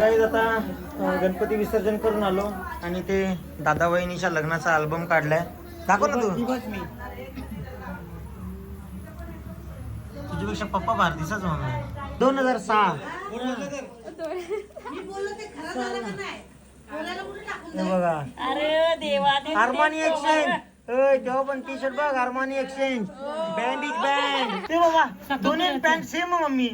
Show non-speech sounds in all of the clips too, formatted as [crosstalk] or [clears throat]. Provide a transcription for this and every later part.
काही आता गणपती विसर्जन करून आलो आणि ते दादा वहिनीच्या लग्नाचा अल्बम काढलाय. दाखव ना तू. तुझ्यापेक्षा पप्पा मम्मी दोन हजार सहा. बघा. अरे देवा ते हार्मोनी एक्सचेंज ओय तेव्हा पण टी शर्ट बघ harmony exchange band is band ते बाबा दोन्ही पॅन्ट सेम मम्मी.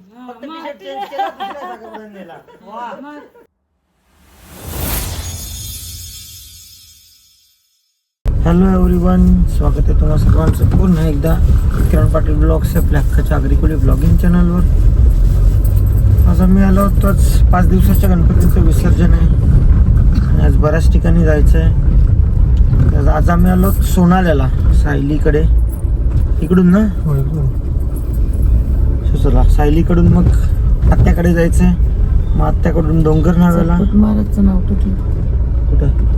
फक्त टी शर्ट चेंज केला दुसऱ्या साखरपुड्याने नेला. वा. हॅलो एव्हरीवन स्वागत आहे तुम्हा सर्वांचं. पुन्हा एकदा किरण पाटील ब्लॉग्स आपल्या हक्काच्या आग्रिकोली ब्लॉगिंग चॅनलवर. आज आम्ही आलो होतोच पाच दिवसाच्या गणपतीचं विसर्जन आहे. आणि आज बऱ्याच ठिकाणी जायचं आहे आज आम्ही आलो सोनाल्याला सायलीकडे. इकडून ना? So चला सायलीकडून मग आत्याकडे जायचं आहे मग आत्याकडून डोंगर नाव्याला महाराजचं नाव कुठं?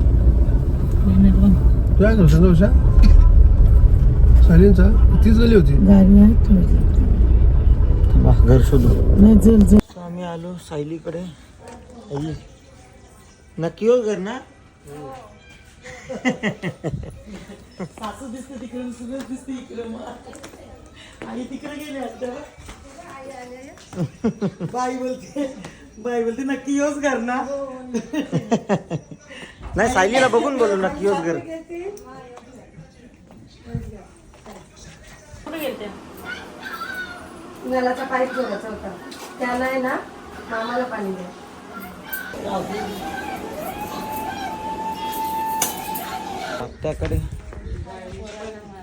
तीच झाली होती. घर शोधू. नाही जल जल So, आम्ही आलो सायलीकडे. आई. नक्की हो घर ना? सासू दिसते तिकडे दिसते इकडे. मग आई तिकडे गेली असते बाई बोलते. बाई बोलते नक्की योच घर ना. नाही सायलीला बघून बोलू नक्की गेलते? नळाचा पाईप जोडायचा होता. त्याला आहे ना मामाला पाणी द्या आत्याकडे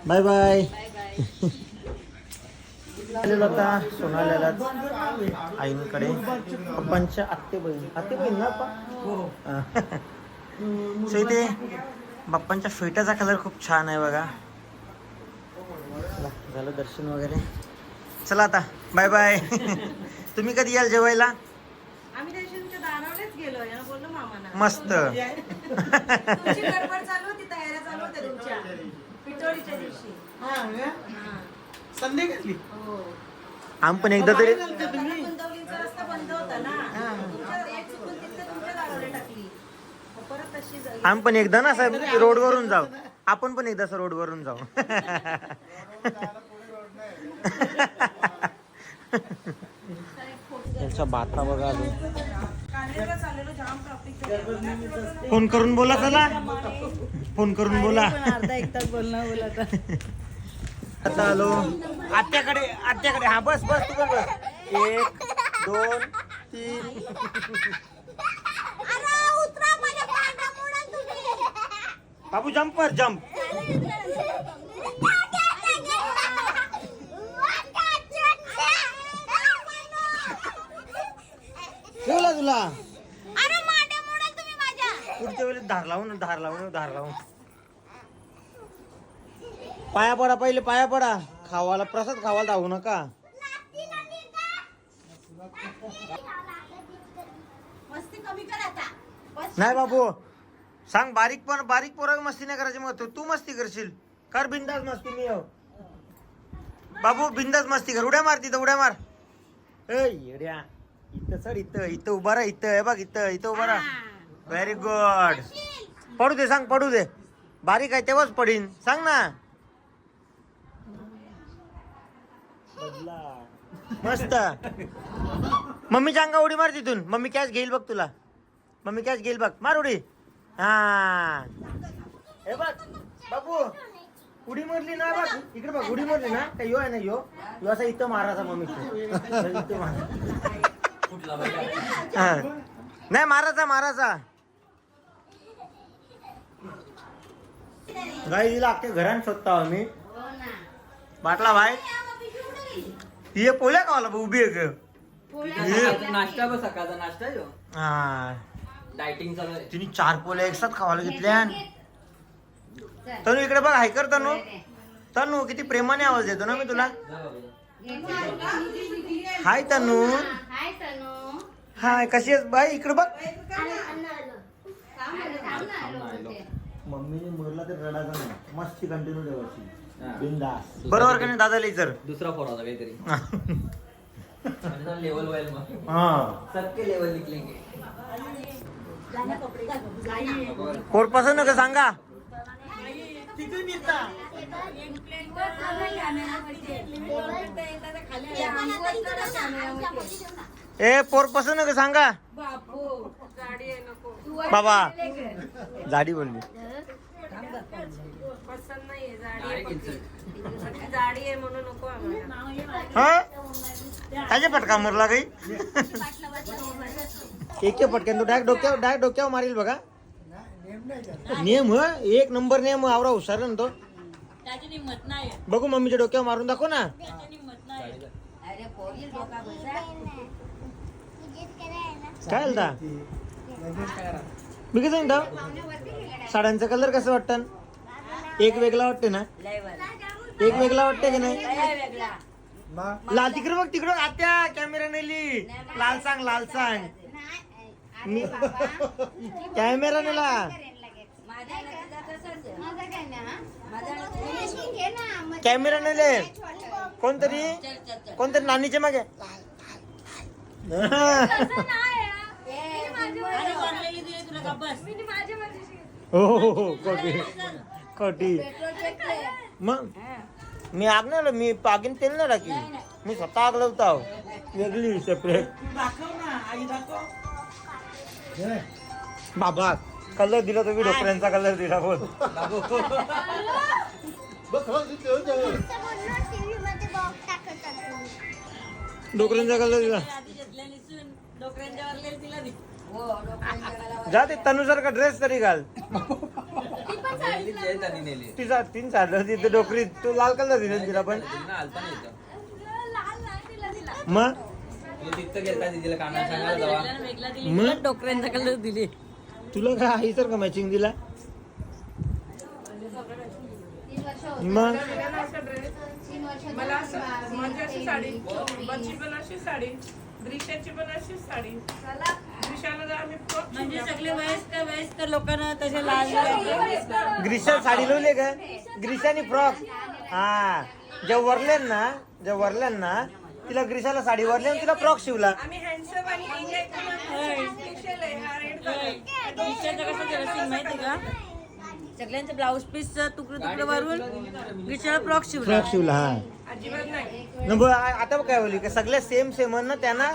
बाय बाय. आलेलो आता सोनाल्यालाच आईंकडे. पप्पांच्या आत्ते बहीण. आत्ते बहीण ना पप्पा? [laughs] सो इथे बाप्पांच्या फेट्याचा कलर खूप छान आहे बघा. चला, झालं दर्शन वगैरे. चला आता बाय बाय [laughs] तुम्ही कधी याल जेवायला? मस्त. संडे घेतली. हो. पण एकदा तरी गुंतवलींचा रस्ता बंद होता ना. तुमच्या एक चुकून तिथं तुमच्या दारावर टाकली. मग परत तशी झाली. आम्ही पण एकदा ना साहेब रोडवरून जाऊ. आपण पण एकदा रोडवरून जाऊ. यांच्या बाता बघा अजून. फोन करून बोला चला. फोन करून बोला. अर्धा एक तास बोलणं बोला आता आलो. आत्याकडे आत्याकडे. हा बस बस तू पण बस. एक दोन तीन. बाबू जम्पर जम्प ठेवला तुला? पुढच्या वेळेस धार लावून धार लावून धार लावून. पाया पडा पहिले पाया पडा. खावाला प्रसाद खावाला धावू नका. मस्ती कमी कर आता. नाही बाबू. सांग बारीक पण बारीक पोरं मस्ती नाही करायची मग तू- तू मस्ती करशील. कर बिंदास मस्ती मी बाबू बिंदास मस्ती कर. उड्या मार तिथं उड्या मार. ए येड्या. इथं चढ इथं इथं उभा राहा इथं. हे बघ इथं इथं उभा राहा. व्हेरी गुड पडू दे सांग पडू दे. बारीक आहे तेव्हाच पडीन. सांग ना. मस्त. मम्मीच्या अंगा उडी मार तिथून. मम्मी कॅच घेईल बघ तुला. मम्मी कॅच घेईल बघ. मार उडी. हा. हे बघ बाबू. उडी मारली ना बघ. इकडे बघ उडी मारली ना. का यो आहे ना यो? यो असा इथं मारायचा मम्मी इथं मार. हा. नाही मारायचा मारायचा. गाई दिला अख्ख्या घरात शोधता आम्ही. बाटला भाई ये पोल्या का मला उभी आहे का? हे. नाश्ता बघ सकाळचा नाश्ता आहे हा. डायटिंग चालू आहे. तिने चार पोल्या एकसाथ खावायला घेतल्या. तनू इकडे बघ हायकर तनू. तनू किती प्रेमाने आवाज देतो ना मी तुला. जा बाबा. हाय तनू. हाय कशी आहेस बाई? इकडे बघ. मम्मीने मुरला तर रडायचा नाही. मस्ती कंटिन्यू ठेवायची. हा. बिंदास. बरोबर का नाही दादाला विचार. दुसरा फोन होता काहीतरी. लेवल वाइज में हा. सबके लेवल निकलेंगे. कोण पसंत का सांगा ए पोर पसंत का सांगा बाबा. जाडी बोलली. पसंत नाहीये जाडी डायरेक्ट इन्सल्ट जाडी आहे म्हणून नको आम्हाला. हा? कायच्या फटका मरला काही? एके फटक्यान तो डायरेक्ट डोक्यावर डायरेक्ट डोक्यावर मारील बघा. नियम ह? एक नंबर नियम आवरा हुशार ना तो. त्याची हिंमत नाही बघू मम्मीच्या डोक्यावर मारून दाखव ना. त्याची हिंमत नाही काय मी किती म्हणतो साड्यांचा कलर कसं वाटतं? एक वेगळा वाटते ना? एक वेगळा वाटते की नाही? लाल तिकडे बघ तिकडे आत्या कॅमेरा नेली लाल सांग लाल सांग. मी कॅमेरा नेला कॅमेरा नेले कोणतरी? कोणतरी नानीचे मागे. हो हो हो कोटी मग? मी आग नाही लावलं, मी पागीन तेल नाही टाकी मी स्वतः आग लावतो वेगळी सेपरेट दाखव ना आई दाखव. बाबा कलर दिला तुम्ही डोकऱ्यांचा कलर दिला बोल. डोकऱ्यांचा कलर दिला. जा ते तनुसारखा ड्रेस तरी घाल. तिचा तीन चाललं तिथे डोकरी तू लाल कलर दिला तिला पण. मग? मग? डोकऱ्यांचा कलर दिली. तुला काय आई सर का मॅचिंग दिला मग मला साडी साडी. द्रिशाची पण अशी साडी. आम्ही म्हणजे सगळे वयस्कर वयस्कर लोकांना तसे. ग्रीशा साडी लावली का? ग्रीशानी फ्रॉक हा. जेव्हा वरलेन ना जेव्हा वरल्यान ना तिला ग्रीशाला साडी वरली आणि तिला फ्रॉक शिवला. आम्ही हँडसम आणि हा कसं माहिती का? सगळ्यांचं ब्लाऊज पीस तुकडे तुकडे वरून विषयाला फ्रॉक शिवला. फ्रॉक शिवला हा. अजिबात नाही. न ब- आ- आता काय बोलली का सगळे सेम सेम ना त्यांना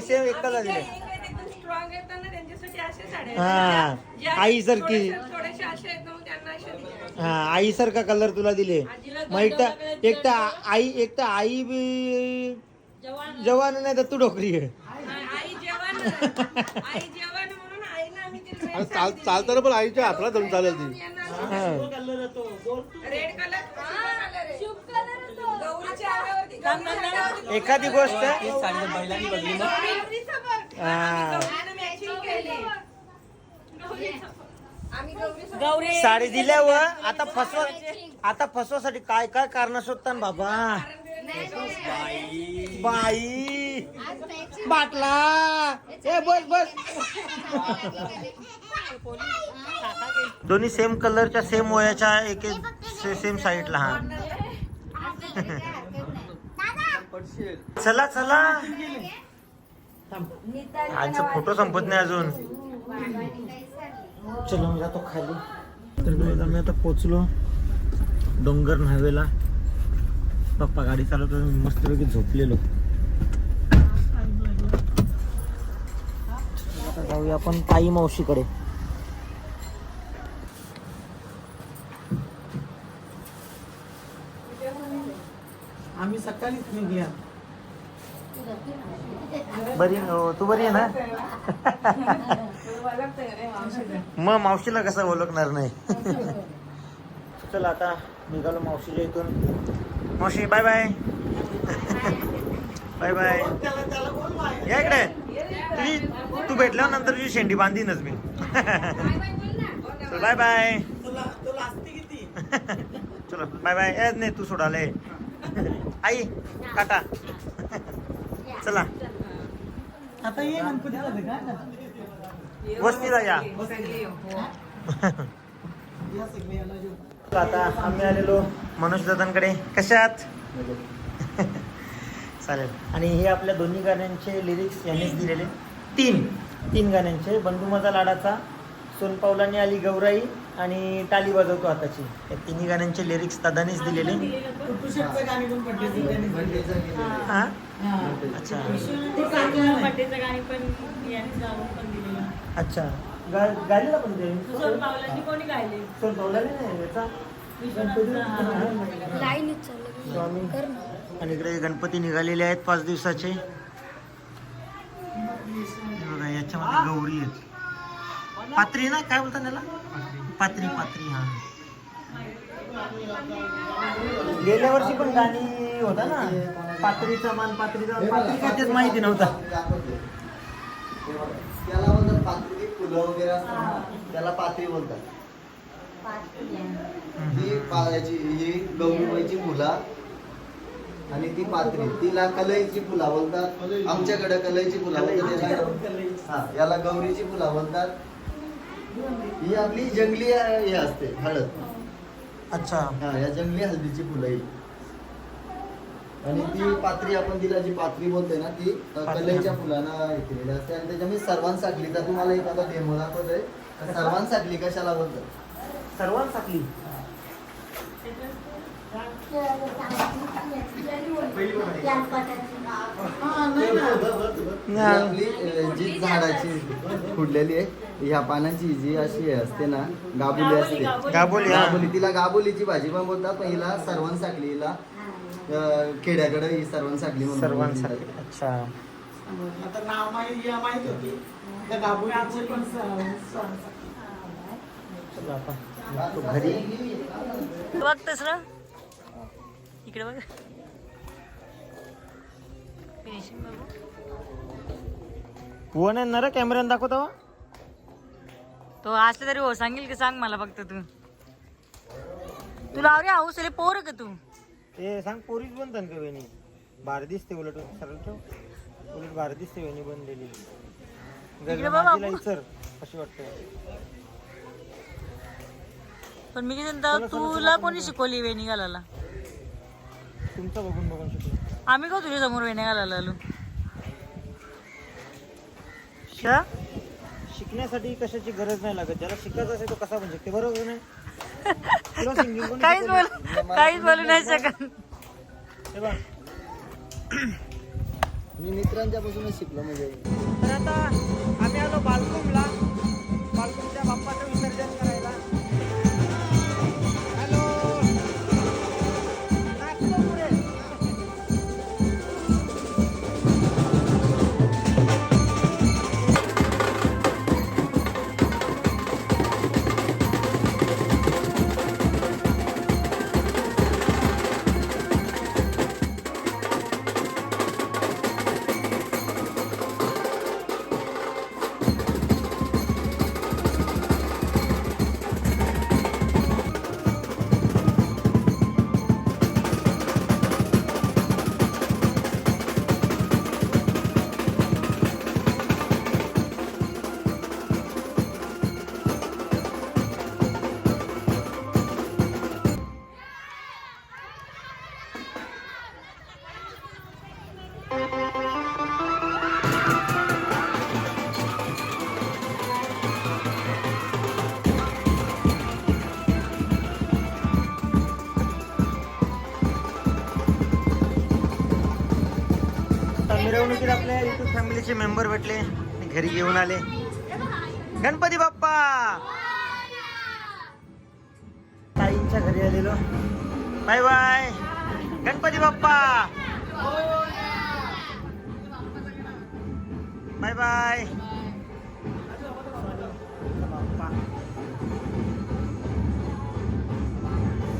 सेम एक कलर दिले स्ट्रॉंग येतात ना त्यांच्यासाठी अशा साड्या हा आईसारखी थोड्याशा- थोड्याशा अशा आहेत ना मग त्यांना अशा दिल्या हा आईसारखा कलर तुला दिले. मग एकटा एकटा आई एकटा आई बी जवान. जवान नाही तर तू डोकरी आहे. आई जेवण आई जेवण [laughs] red चाल चालताना पण आईच्या हातला धरून चालेल ती हा. एखादी गोष्ट हा. गौरी साडी दिल्यावर आता फसवा आता फसवासाठी काय काय कारण शोधता ना बाबा बाई बाटला. ए बस बस. दोन्ही सेम कलरच्या सेम वयाच्या एक सेम साईडला हा. चला चला. आजचा फोटो संपत नाही अजून. चलो मी जातो खाली. तर आम्ही आता पोचलो डोंगर न्हावेला पप्पा गाडी चालवतो मी मस्तपैकी झोपलेलो. जाऊया आपण ताई मावशीकडे. आम्ही सकाळीच निघूया बरी हो, तू बरी आहे ना? मग मावशीला कसं ओळखणार नाही? चल आता निघालो मावशीच्या इथून. मावशी बाय बाय बाय बाय या इकडे. तुझी तू भेटल्यावर नंतर तुझी शेंडी बांधीनच मी. चल बाय बाय चलो बाय बाय ए नाही तू सोडाले आई काटा चला. आता ये वस्तीला या. आता आम्ही आलेलो मनोज दादांकडे. कशात चालेल. आणि हे आपल्या दोन्ही गाण्यांचे लिरिक्स यांनीच दिलेले. तीन. तीन गाण्यांचे. बंधू माझा लाडाचा सोनपावलाने आली गौराई आणि टाली वाजवतो हाताची या तिन्ही गाण्यांचे लिरिक्स दादानेच दिलेले. हा अच्छा बर्थडेचं गाणी पण यांनी गाऊन पण दिलेलं अच्छा. गा गायलेला पण ते? सोन पावलांनी कोणी गायले सोनपावलाने नाही याचा लाईनीच चाललं स्वामी. आणि इकडे गणपती निघालेले आहेत पाच दिवसाचे. बघा याच्यामध्ये गौरी आहेत. पात्री ना? काय बोलतात त्याला? पात्री पात्री हा. गेल्या वर्षी पण गाणी होता ना? पात्रीचा मान पात्रीचा पात्री काय तेच माहिती नव्हता. त्याला म्हणतात पात्री. फुलं वगैरे असतात त्याला पात्री बोलतात ही गौरीबाईची फुला आणि ती पात्री तिला कलईची फुला बोलतात आमच्याकडे कलईची फुला बोलतात याला- हा याला गौरीची फुला बोलतात ही आपली जंगली हे असते हळद. अच्छा. हा या जंगली हळदीची फुलं ही. आणि ती पात्री आपण तिला जी पात्री बोलते ना ती. कलईच्या फुलांना हे केलेली असते. आणि त्याच्यामध्ये सर्वांसाठी तर तुम्हाला एक आता डेमो दाखवतोय. सर्वांसाठी कशाला बोलतात सर्वांसाठी जी झाडाची फुडलेली आहे ह्या पानांची जी अशी हे असते ना गाबुली असते. गाबोली. हा. गाबुली तिला गाबुलीची भाजी पण बोलतात पण हिला सर्वांसाठी हिला खेड्याकडे ही सर्वांसाठी म्हणून सर्वांसाठी. अच्छा. आता नाव माहिती माहिती होती. पण तसं इकडे बघ. फिनिशिंग बघू. वन आहे ना रे कॅमेऱ्यानं दाखवतो तो असले तरी हो सांगेल की सांग मला फक्त तू. तुला अरे हाऊस आले पोर का तू. ते सांग पोरीच बनतात का वेणी भारी दिसते उलट सरळ ठेव. उलट भारी दिसते वेणी बनलेली. सर कशी वाटते. पण मी तुला कोणी शिकवली वेणी घालायला? तुमचं बघून बघून शिकलो आम्ही का तुझ्या समोर वेण्या घालायला आलो? शा? शिकण्यासाठी कशाची गरज नाही लागत. ज्याला शिकायचं असेल तो कसा पण शिकते? बरोबर [laughs] नाही तुला singing कोणी काहीच शिकवलं? बोल काहीच बोलू नाही शकत हे बघ. [clears throat] मी मित्रांच्या पासूनच शिकलो म्हणजे. तर आता आम्ही आलो बालकुमला बालकुमच्या देखील आपल्या युट्यूब फॅमिलीचे मेंबर भेटले. आणि घरी घेऊन आले. गणपती बाप्पा! ताईंच्या घरी आलेलो. Bye bye. Ganpati Bappa! Bye bye.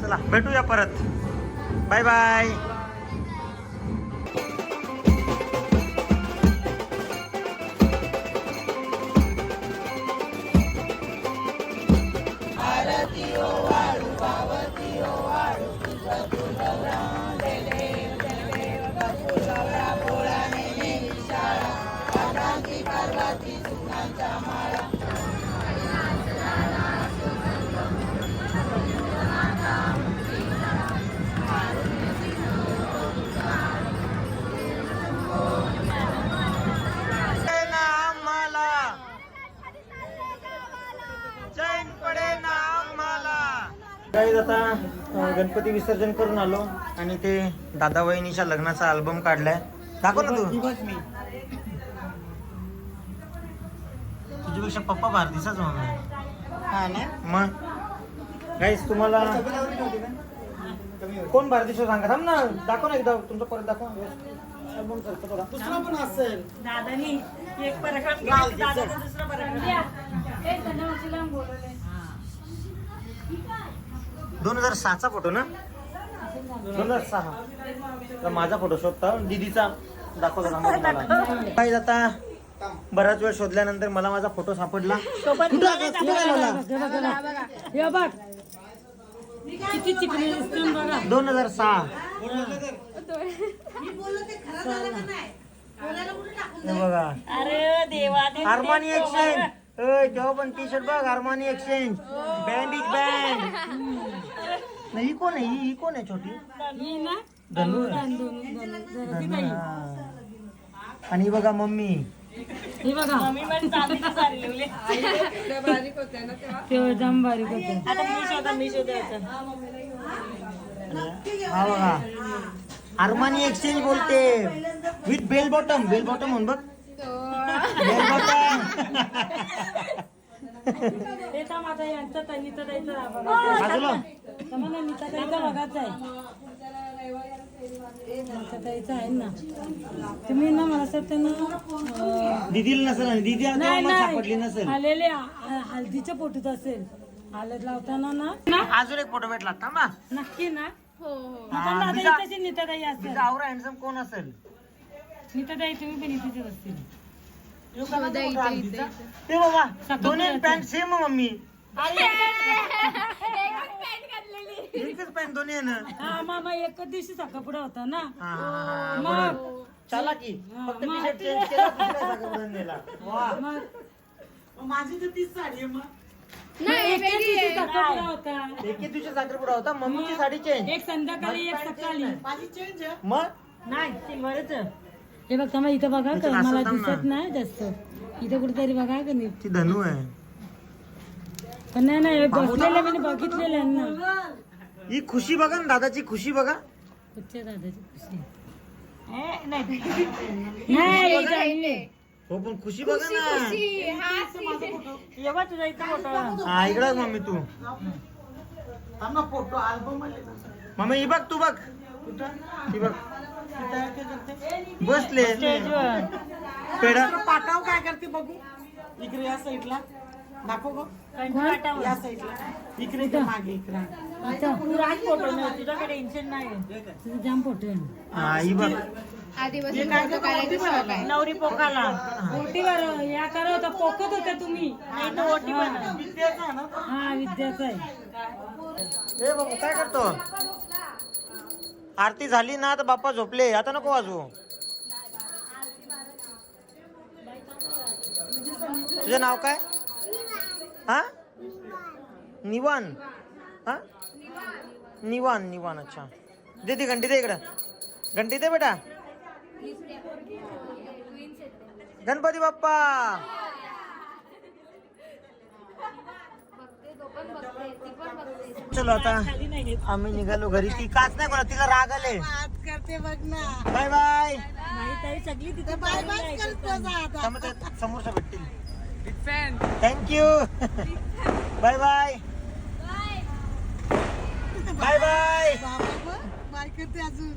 चला भेटूया परत. Bye bye. पार्वती माळा काही आता गणपती विसर्जन करून आलो आणि ते दादा वहिनीच्या लग्नाचा अल्बम काढलाय. दाखव ना तू. तुझ्यापेक्षा पप्पा भारतीचाच म्हणून. हा ना? मग? गाईस तुम्हाला कोण भारतीचं सांगा? थांब ना दाखव ना एकदा तुमचं परत दाखव. अल्बम करतो बघा. दुसरा पण असेल. दादानी एक पराक्रम लाल केला, दादाचा दुसरा पराक्रम दोन हजार सहाचा फोटो ना? दोन हजार सहा. तर माझा फोटो शोधता दीदीचा. दाखवतो मग काही आता बराच वेळ शोधल्यानंतर मला माझा फोटो सापडला हे दोन हजार सहा हे बघा अरे देवा देवा. हार्मोनी एक्सचेंज तेव्हा पण टी शर्ट बघ harmony exchange band is band नाही ही कोण आहे ही ही कोण आहे छोटी ही हा. आणि ही बघा मम्मी हे बघा. मम्मी पण चांगली साडी लावली. तेव्हा. जाम बारीक होते आता मी शोधा मी शोधायचं हा बघा. हार्मोनी एक्सचेंज बोलते. With bell bottom bell bottom म्हणून बघ. बेल बॉटम ते आता यांचं तर बाजूला. मला आहे आहे ना. तुम्ही ना मला ना दिदीला नसेल आणि दिदी नाही सापडली नाही. नसेल. आलेले ह- हळदीच्या फोटोत असेल. हळद लावताना ना. अजून एक फोटो भेटला. थांबा. नक्की ना. हा, आता तिचा- इथेच नीता ताई असेल तिचा आवरा हँडसम कोण असेल? नीता ताई तुम्ही पण इथेच असतील ते बाबा दोन्ही पॅन्ट सेम मम्मी. एकच पॅन्ट दोन्ही आहे ना? हा मामा एकच दिवशीचा कपडा होता ना. हा, हा, हा, मग. चला की फक्त टी शर्ट चेंज केला दुसऱ्या जागेवर नेला. वा. मग माझी तर तीच साडी आहे मग. एकच दिवशीचा कपडा होता. एके दिवशी साखरपुडा होता मम्मीची साडी चेंज एक संध्याकाळी एक सकाळी. माझी चेंज आहे. मग? नाही सिल्वरच हे बघ थांबा इथं बघा का असं मला थांब ना. दिसत नाही जास्त. इथं कुठेतरी बघा का नीट. ती धनू आहे. नाही नाही बसलेल्या मी बघितलेल्या ना. ही खुशी बघा ना दादाची खुशी बघा. कुठच्या दादाची खुशी? ए, नाही. नाही जाणली. हो पण खुशी बघा ना. तुझा इथं हा इकडे मम्मी तू. फोटो अल्बम मम्मी ही बघ तू बघ. ही बघ. बसले. स्टेजवर पेढा. पाटाव काय करते बघू? इकडे या साईडला दाखव गं. या साईडला. इकडे इकडे मागे इकडे. तू राज फोटो नाही तुझ्याकडे टेन्शन नाही तुझं जाम फोटो आहे. हा ही बघ. नवरी पोकाला. ओटीवर या करत होता पोकत होता तुम्ही. नाही तर ओटी हा. विद्याचा आहे ए बाबू काय करतो? आरती झाली ना तर बाप्पा झोपले. आता नको वाजवू. तुझं नाव काय? हा? निवान. हा? निवान निवान अच्छा. दे ती घंटी दे इकडं. घंटी दे बेटा. गणपती बाप्पा. चलो आता आम्ही निघालो घरी. ती काच नाही कोणा तिला राग आले. करते बघ ना बाय बाय सगळी तिथे. Bye bye करतो जा आता. त्यामुळे ते समोरच्या भेटतील thank you bye bye bye bye बाबा बघ, बाय करते अजून